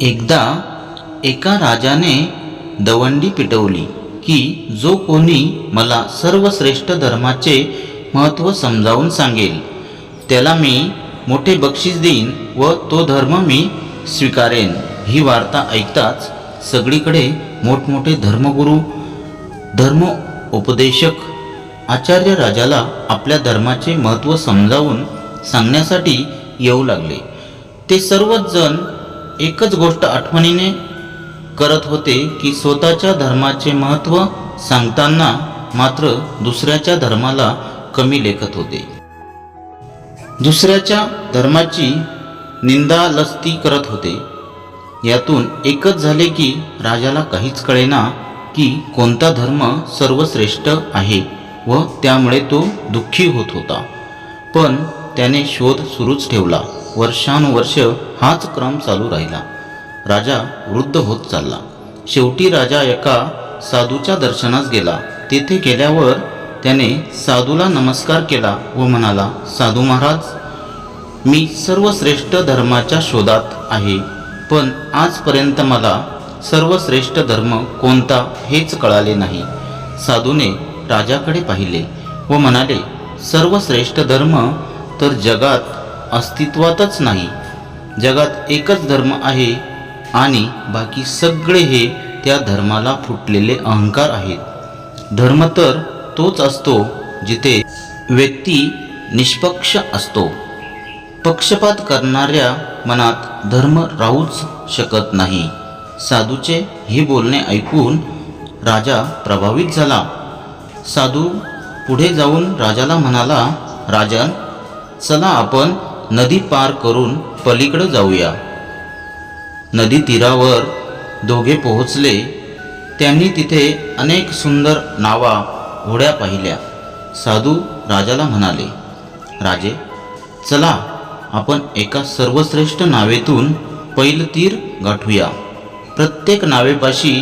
एकदा एका राजाने दवंडी पिटवली की जो कोणी मला सर्वश्रेष्ठ धर्माचे महत्त्व समजावून सांगेल त्याला मी मोठे बक्षीस देईन व तो धर्म मी स्वीकारेन. ही वार्ता ऐकताच सगळीकडे मोठमोठे धर्मगुरू धर्म उपदेशक आचार्य राजाला आपल्या धर्माचे महत्त्व समजावून सांगण्यासाठी येऊ लागले. ते सर्वच जण एकच गोष्ट आठवणीने करत होते की स्वतःच्या धर्माचे महत्त्व सांगताना मात्र दुसऱ्याच्या धर्माला कमी लेखत होते. दुसऱ्याच्या धर्माची निंदा लस्ती करत होते. यातून एकच झाले की राजाला काहीच कळेना की कोणता धर्म सर्वश्रेष्ठ आहे व त्यामुळे तो दुःखी होत होता. पण त्याने शोध सुरूच ठेवला. वर्षानुवर्ष हाच क्रम चालू राहिला. राजा वृद्ध होत चालला. शेवटी राजा एका साधूच्या दर्शनास गेला. तेथे गेल्यावर त्याने साधूला नमस्कार केला व म्हणाला साधू महाराज मी सर्वश्रेष्ठ धर्माच्या शोधात आहे. पण आजपर्यंत मला सर्वश्रेष्ठ धर्म कोणता हेच कळाले नाही. साधूने राजाकडे पाहिले व म्हणाले सर्वश्रेष्ठ धर्म तर जगात अस्तित्वातच नाही. जगात एकच धर्म आहे आणि बाकी सगळे हे त्या धर्माला फुटलेले अहंकार आहेत. धर्म तर तोच असतो जिथे व्यक्ती निष्पक्ष असतो. पक्षपात करणाऱ्या मनात धर्म राहूच शकत नाही. साधूचे हे बोलणे ऐकून राजा प्रभावित झाला. साधू पुढे जाऊन राजाला म्हणाला राजन चला आपण नदी पार करून पलीकडं जाऊया. नदी तीरावर दोघे पोहोचले. त्यांनी तिथे अनेक सुंदर नावा होड्या पाहिल्या. साधू राजाला म्हणाले राजे चला आपण एका सर्वश्रेष्ठ नावेतून पैल तीर गाठूया. प्रत्येक नावेपाशी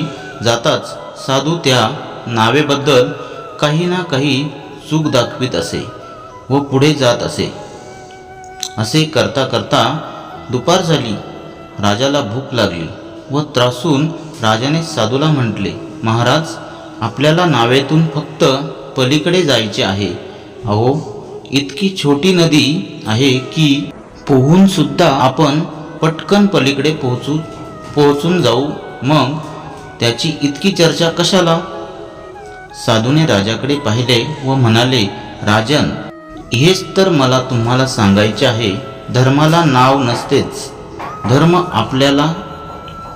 जाताच साधू त्या नावेबद्दल काही ना काही चूक दाखवित असे व पुढे जात असे. असे करता करता दुपार झाली. राजाला भूक लागली व त्रासून राजाने साधूला म्हटले महाराज आपल्याला नावेतून फक्त पलीकडे जायचे आहे. अहो इतकी छोटी नदी आहे की पोहून सुद्धा आपण पटकन पलीकडे पोहोचू पोहोचून जाऊ. मग त्याची इतकी चर्चा कशाला? साधूने राजाकडे पाहिले व म्हणाले राजन हेच तर मला तुम्हाला सांगायचे आहे धर्माला नाव नसतेच. धर्म आपल्याला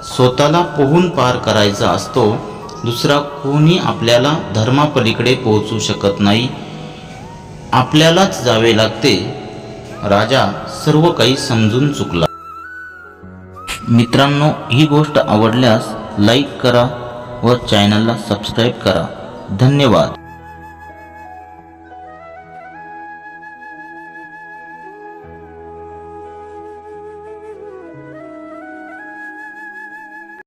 स्वतःला पोहून पार करायचा असतो दुसरा कोणी आपल्याला धर्मापलीकडे पोहोचू शकत नाही. आपल्यालाच जावे लागते. राजा सर्व काही समजून चुकला. मित्रांनो ही गोष्ट आवडल्यास लाईक करा व चॅनलला सबस्क्राईब करा. धन्यवाद.